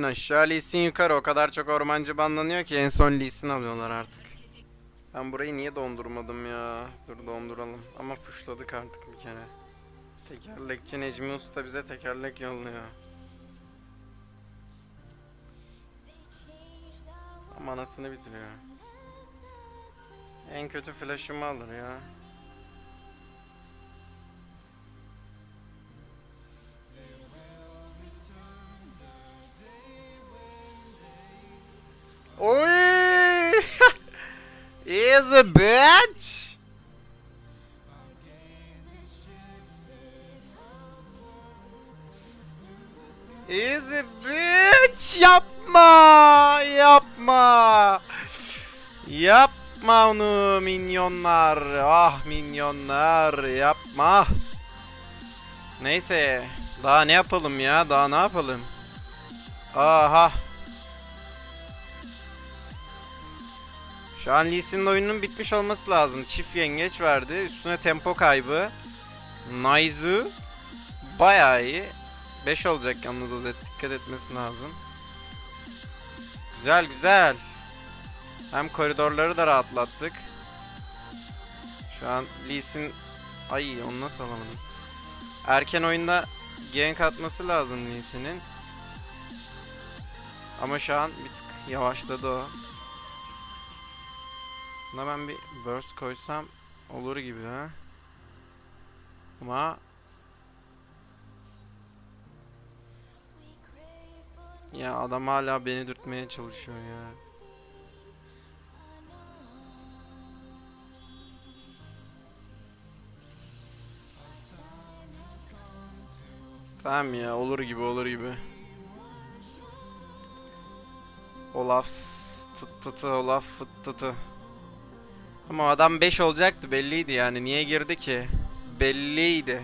Sin aşağı, Lee yukarı. O kadar çok ormancı banlanıyor ki en son Lee alıyorlar artık. Ben burayı niye dondurmadım ya? Dur donduralım. Ama pushladık artık bir kere. Tekerlekçi Necmi Usta bize tekerlek yolluyor. Ama anasını bitiriyor. En kötü flash'ımı alır ya. Easy bitch! Easy bitch! Yapma! Yapma! Yapma onu minyonlar. Ah minyonlar yapma. Neyse. Daha ne yapalım ya? Daha ne yapalım? Aha. Şu an Lee Sin'in oyunun bitmiş olması lazım. Çift yengeç verdi. Üstüne tempo kaybı. Naizu. Bayağı iyi. 5 olacak yalnız Ozet. Dikkat etmesi lazım. Güzel güzel. Hem koridorları da rahatlattık. Şu an Lee Sin... Ay onu nasıl alamadım? Erken oyunda gank atması lazım Lee Sin'in. Ama şu an bir tık yavaşladı o. Buna ben bir burst koysam olur gibi ha. Ama ya adam hala beni dürtmeye çalışıyor ya. Tamam ya olur gibi olur gibi. Olaf tıt tıtı Olaf fıt tıtı. Ama adam 5 olacaktı belliydi yani niye girdi ki? Belliydi.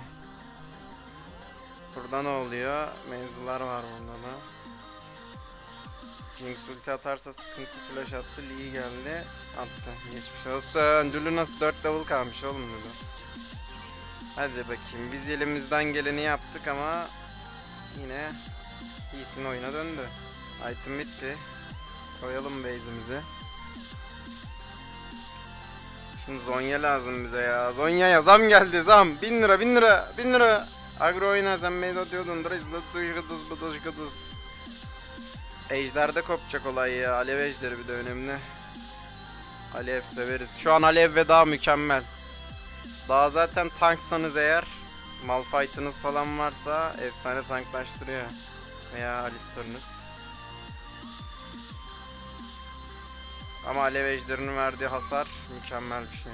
Burada ne oluyor? Mevzular var bunda da. Jinx ulti atarsa sıkıntı flash attı. Lee geldi. Attı. Geçmiş olsun. Dülü nasıl 4 level kalmış oğlum Dülü. Hadi bakayım. Biz elimizden geleni yaptık ama yine iyisin oyuna döndü. Item bitti. Koyalım base'imizi. Şimdi Zonya lazım bize ya. Zonya'ya zam geldi zam. 1000 lira 1000 lira 1000 lira. Agro oyna sen meyde atıyordun. Ejder'de kopacak olay ya. Alev ejderi bir de önemli. Alev severiz. Şu an Alev ve daha mükemmel. Daha zaten tanksanız eğer Malphite'ınız falan varsa efsane tanklaştırıyor. Veya Alistar'ınız. Ama Alev Ejder'inin verdiği hasar mükemmel bir şey.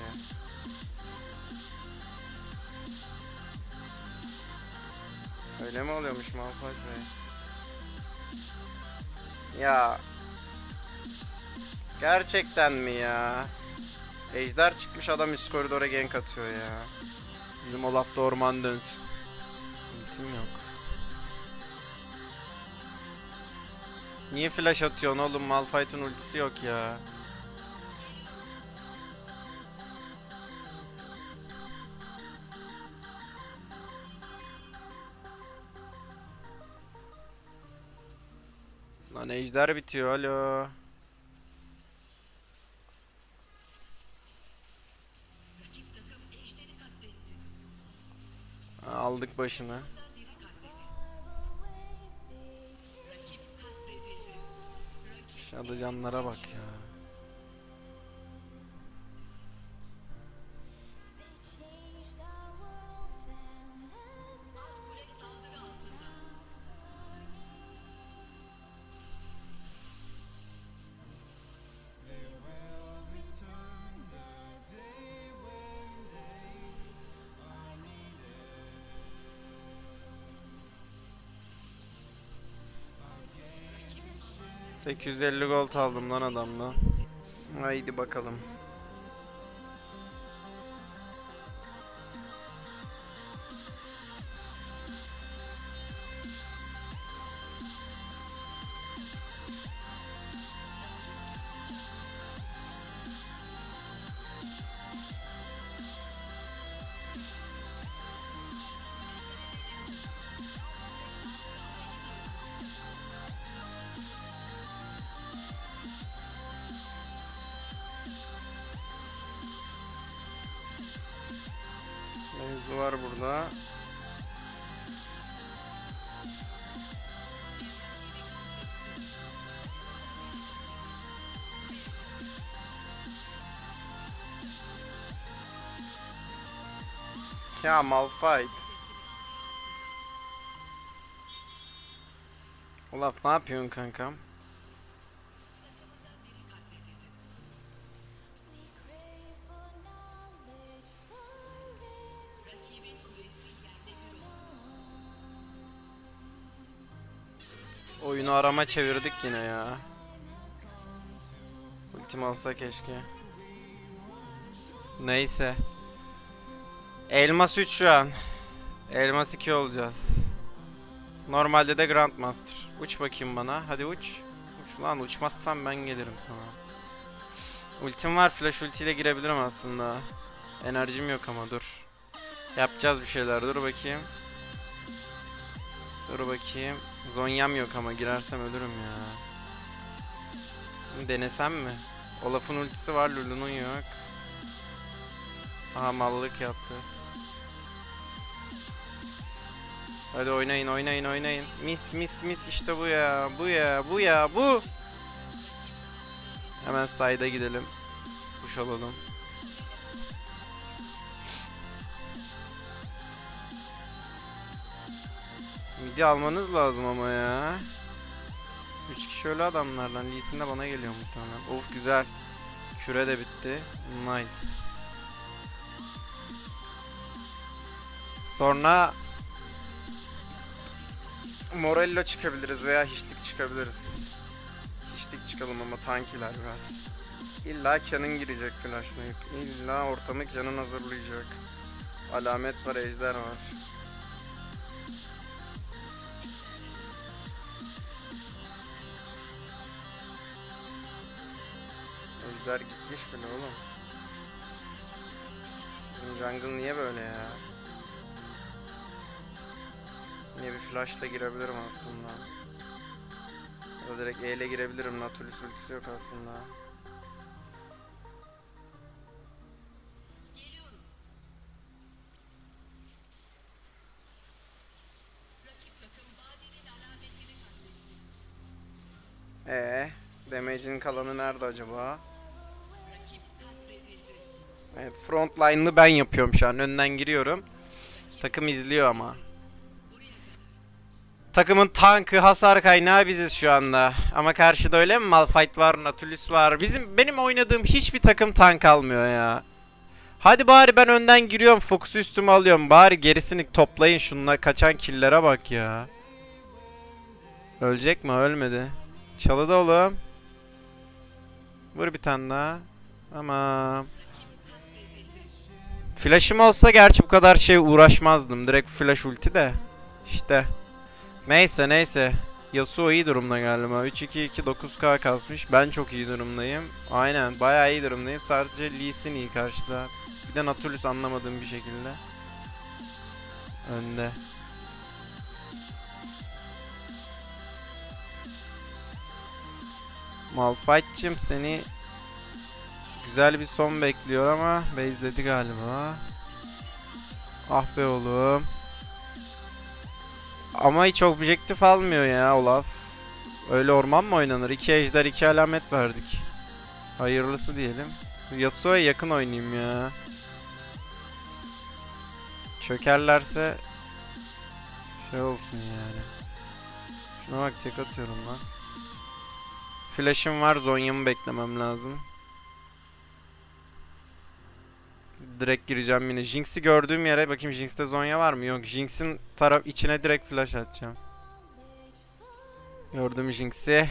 Öyle mi oluyormuş Malphite Bey? Ya. Gerçekten mi ya? Ejder çıkmış adam üst koridora gank atıyor ya. Bizim Olaf da orman dönsün. Ultim yok. Niye flash atıyorsun oğlum? Malphite'ın ultisi yok ya. Ejder bitiyor alo. Aldık başını. Aşağıda canlara bak ya. ...850 gold aldım lan adamdan. Haydi bakalım. Fazla. Ya Malphite. Olaf ne yapıyorsun kankam? Oyunu arama çevirdik yine ya. Ultim olsa keşke. Neyse. Elmas 3 şu an. Elmas 2 olacağız. Normalde de Grandmaster. Uç bakayım bana. Hadi uç. Uç lan uçmazsan ben gelirim sana. Ultim var. Flash ultiyle girebilirim aslında. Enerjim yok ama dur. Yapacağız bir şeyler. Dur bakayım. Dur bakayım. Zonyam yok ama girersem ölürüm ya. Denesem mi? Olaf'ın ultisi var, Lulu'nun yok. Aha mallık yaptı. Hadi oynayın oynayın oynayın. Mis mis mis işte bu ya. Bu ya bu ya bu. Hemen sayda gidelim. Kuş alalım. Midi almanız lazım ama ya. 3 kişi öyle adamlardan. Lee Sin de bana geliyor muhtemelen. Of güzel. Küre de bitti. Nice. Sonra Morello çıkabiliriz veya hiçlik çıkabiliriz. Hiçlik çıkalım ama tankiler biraz. İlla Can'ın girecek flashlayıp. İlla ortamı Can'ın hazırlayacak. Alamet var, ejder var. Ejder gitmiş bile oğlum. Bizim jungle niye böyle ya? Niye bir flashla girebilirim aslında. Ya da direkt E ile girebilirim. Nautilus ultisi yok aslında. Ee, damage'in kalanı nerede acaba? Evet, frontline'ını ben yapıyorum şu an. Önden giriyorum. Takım izliyor ama. Takımın tankı, hasar kaynağı biziz şu anda. Ama karşıda öyle mi? Malphite var, Nautilus var. Bizim benim oynadığım hiçbir takım tank almıyor ya. Hadi bari ben önden giriyorum, fokusu üstüme alıyorum. Bari gerisini toplayın şunlar kaçan killere bak ya. Ölecek mi? Ölmedi. Çalıda oğlum. Vur bir tane daha. Tamam. Flash'ım olsa gerçi bu kadar şey uğraşmazdım. Direkt flash ulti de. İşte. Neyse neyse. Yasuo iyi durumda galiba. 3-2-2 9k kasmış. Ben çok iyi durumdayım. Aynen bayağı iyi durumdayım. Sadece Lee Sin iyi karşıda. Bir de Nautilus anlamadığım bir şekilde. Önde. Malphite'cim seni güzel bir son bekliyor ama base'ledi galiba. Ah be oğlum. Ama hiç objektif almıyor ya Olaf. Öyle orman mı oynanır? İki ejder iki alamet verdik. Hayırlısı diyelim. Yasuo'ya yakın oynayayım ya. Çökerlerse şey olsun yani. Şuna bak tek atıyorum lan. Flash'ım var, Zonya'mı beklemem lazım. Direkt gireceğim yine. Jinx'i gördüğüm yere bakayım Jinx'te Zonya var mı? Yok. Jinx'in taraf içine direkt flash atacağım. Gördüm Jinx'i.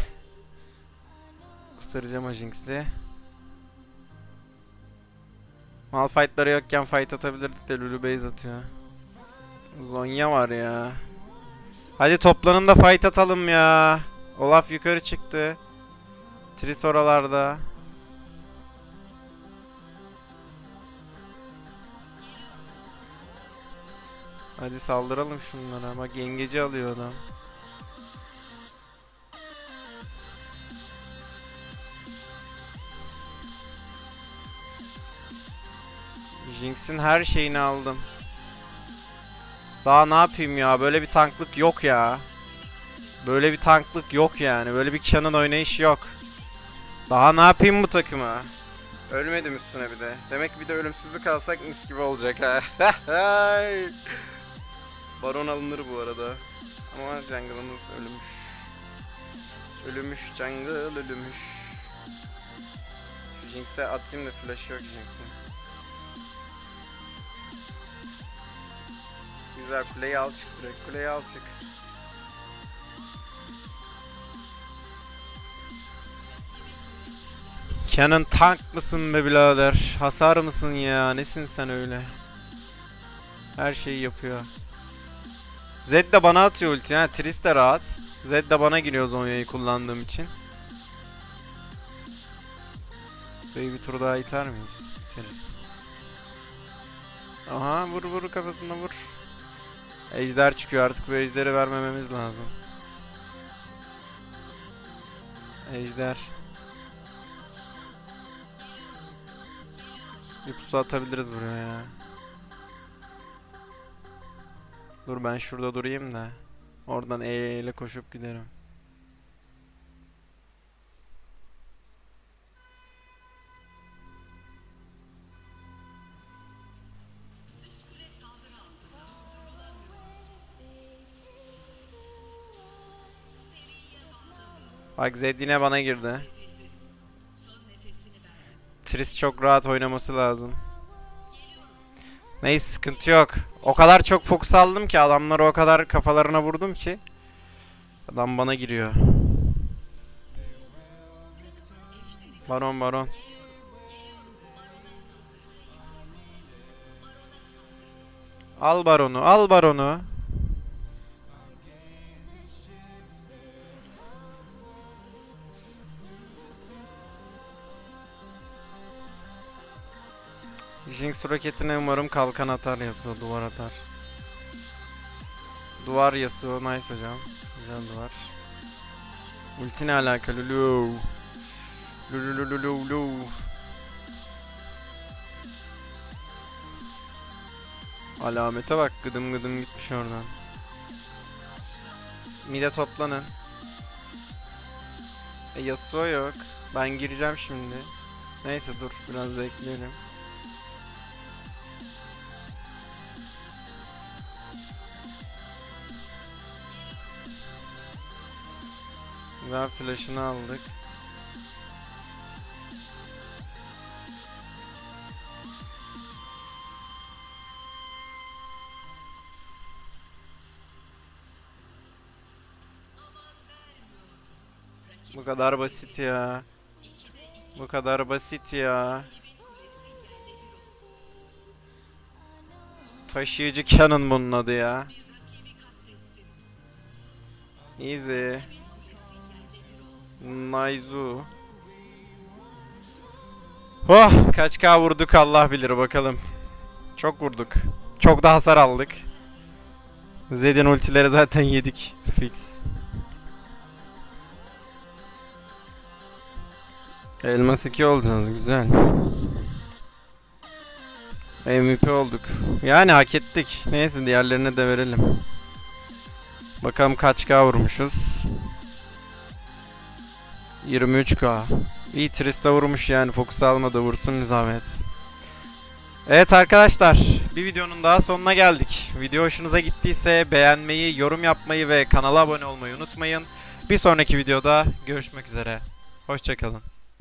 Isıracağım o Jinx'i. Malphite'ları yokken fight atabilirdik de Lulu base atıyor. Zonya var ya. Hadi toplanın da fight atalım ya. Olaf yukarı çıktı. Tris oralarda. Hadi saldıralım şunlara. Bak yengeci alıyor adam. Jinx'in her şeyini aldım. Daha ne yapayım ya? Böyle bir tanklık yok ya. Böyle bir tanklık yok yani. Böyle bir canon oynayışı yok. Daha ne yapayım bu takıma? Ölmedim üstüne bir de. Demek bir de ölümsüzlük alsak mis gibi olacak ha. Baron alınır bu arada. Ama jungle'ımız ölmüş. Ölümüş jungle ölümüş. Jinx'e atayım da flash yok Jinx'in. Güzel kuleyi al çık direkt kuleyi al çık. Canon tank mısın be birader? Hasar mısın ya? Nesin sen öyle? Her şeyi yapıyor. Zed de bana atıyor ulti ha. Tris de rahat. Zed de bana giriyor Zonya'yı kullandığım için. Böyle bir tur daha iter miyiz? İteriz. Aha vur vur kafasına vur. Ejder çıkıyor artık bu ejderi vermememiz lazım. Ejder. Bir pusu atabiliriz buraya ya. Dur ben şurada durayım da. Oradan E ile koşup giderim. Bak Zed yine bana girdi. Tris çok rahat oynaması lazım. Neyse sıkıntı yok. O kadar çok fokus aldım ki adamları o kadar kafalarına vurdum ki. Adam bana giriyor. Baron baron. Al baronu, al baronu. Jinx roketine umarım kalkan atar Yasuo duvar atar. Duvar Yasuo nice hocam. Güzel duvar. Ulti ne alaka lulu? Lulu lulu lulu. Alamete bak gıdım gıdım gitmiş oradan. Mide toplanın. E Yasuo yok. Ben gireceğim şimdi. Neyse dur biraz bekleyelim. Güzel flash'ını aldık. Bu kadar basit ya. Bu kadar basit ya. Taşıyıcı cannon bunun adı ya. Easy. Naizu. Oh kaç K vurduk Allah bilir bakalım. Çok vurduk. Çok da hasar aldık. Zed'in ultileri zaten yedik. Fix. Elmas 2 olacağız güzel. MVP olduk. Yani hak ettik. Neyse diğerlerine de verelim. Bakalım kaç K vurmuşuz. 23k. İyi Trista vurmuş yani fokus almadı vursun zahmet. Evet arkadaşlar bir videonun daha sonuna geldik. Video hoşunuza gittiyse beğenmeyi, yorum yapmayı ve kanala abone olmayı unutmayın. Bir sonraki videoda görüşmek üzere. Hoşçakalın.